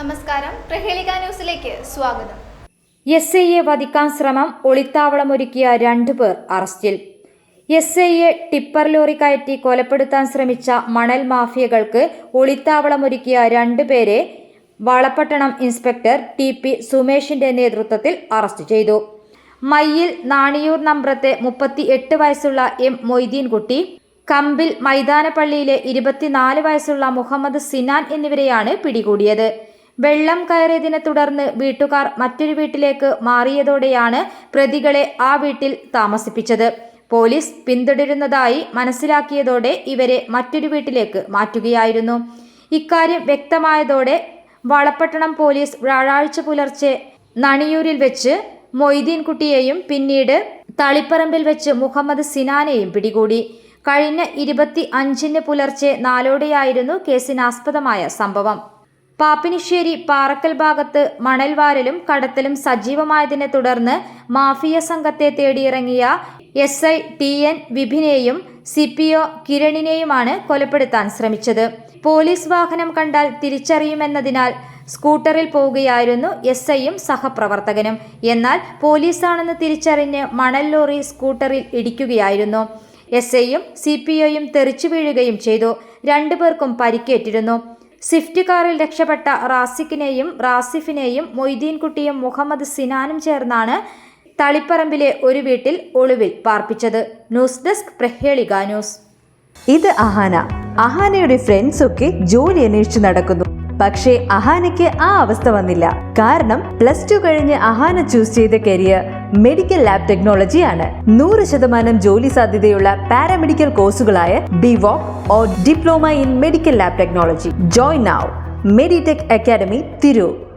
നമസ്കാരം. പ്രഹേളിക ന്യൂസിലേക്ക് സ്വാഗതം. എസ് ഐയെ വധിക്കാൻ ശ്രമം ഒളിത്താവളമൊരുക്കിയ രണ്ടുപേർ അറസ്റ്റിൽ. എസ് ഐയെ ടിപ്പർ ലോറി കയറ്റി കൊലപ്പെടുത്താൻ ശ്രമിച്ച മണൽ മാഫിയകൾക്ക് ഒളിത്താവളമൊരുക്കിയ രണ്ടുപേരെ വളപട്ടണം ഇൻസ്പെക്ടർ ടി പി സുമേഷിന്റെ നേതൃത്വത്തിൽ അറസ്റ്റ് ചെയ്തു. മയ്യിൽ നാണിയൂർ നമ്പ്രത്തെ മുപ്പത്തി എട്ട് വയസ്സുള്ള എം മൊയ്തീൻകുട്ടി കമ്പിൽ മൈതാനപ്പള്ളിയിലെ ഇരുപത്തിനാല് വയസ്സുള്ള മുഹമ്മദ് സിനാൻ എന്നിവരെയാണ് പിടികൂടിയത്. വെള്ളം കയറിയതിനെ തുടർന്ന് വീട്ടുകാർ മറ്റൊരു വീട്ടിലേക്ക് മാറിയതോടെയാണ് പ്രതികളെ ആ വീട്ടിൽ താമസിപ്പിച്ചത്. പോലീസ് പിന്തുടരുന്നതായി മനസ്സിലാക്കിയതോടെ ഇവരെ മറ്റൊരു വീട്ടിലേക്ക് മാറ്റുകയായിരുന്നു. ഇക്കാര്യം വ്യക്തമായതോടെ വളപട്ടണം പോലീസ് വ്യാഴാഴ്ച പുലർച്ചെ നണിയൂരിൽ വെച്ച് മൊയ്തീൻകുട്ടിയെയും പിന്നീട് തളിപ്പറമ്പിൽ വെച്ച് മുഹമ്മദ് സിനാനെയും പിടികൂടി. കഴിഞ്ഞ ഇരുപത്തി അഞ്ചിന് പുലർച്ചെ നാലോടെയായിരുന്നു കേസിനാസ്പദമായ സംഭവം. പാപ്പിനിശ്ശേരി പാറക്കൽ ഭാഗത്ത് മണൽവാരലും കടത്തലും സജീവമായതിനെ തുടർന്ന് മാഫിയ സംഘത്തെ തേടിയിറങ്ങിയ എസ് ഐ ടി എൻ വിഭിനെയും സി പി ഒ കിരണിനെയുമാണ് കൊലപ്പെടുത്താൻ ശ്രമിച്ചത്. പോലീസ് വാഹനം കണ്ടാൽ തിരിച്ചറിയുമെന്നതിനാൽ സ്കൂട്ടറിൽ പോവുകയായിരുന്നു എസ് ഐയും സഹപ്രവർത്തകനും. എന്നാൽ പോലീസാണെന്ന് തിരിച്ചറിഞ്ഞ് മണൽ ലോറി സ്കൂട്ടറിൽ ഇടിക്കുകയായിരുന്നു. എസ് ഐയും സി പി ഒയും തെറിച്ചു വീഴുകയും ചെയ്തു. രണ്ടുപേർക്കും പരിക്കേറ്റിരുന്നു. സ്വിഫ്റ്റ് കാറിൽ രക്ഷപ്പെട്ട റാസിഖിനെയും റാസിഫിനെയും മൊയ്തീൻകുട്ടിയും മുഹമ്മദ് സിനാനും ചേർന്നാണ് തളിപ്പറമ്പിലെ ഒരു വീട്ടിൽ ഒളിവിൽ പാർപ്പിച്ചത്. News desk Prahelika news. ഇത് അഹാന. അഹാനയുടെ ഫ്രണ്ട്സ് ഒക്കെ ജോലി അന്വേഷിച്ച് നടക്കുന്നു. പക്ഷേ അഹാനയ്ക്ക് ആ അവസ്ഥ വന്നില്ല. കാരണം പ്ലസ് ടു കഴിഞ്ഞ് അഹാന ചൂസ് ചെയ്ത കരിയർ മെഡിക്കൽ ലാബ് ടെക്നോളജിയാണ്. നൂറ് ശതമാനം ജോലി സാധ്യതയുള്ള paramedical കോഴ്സുകളായ B Voc or diploma in medical lab technology. Join now Meditech academy Tirur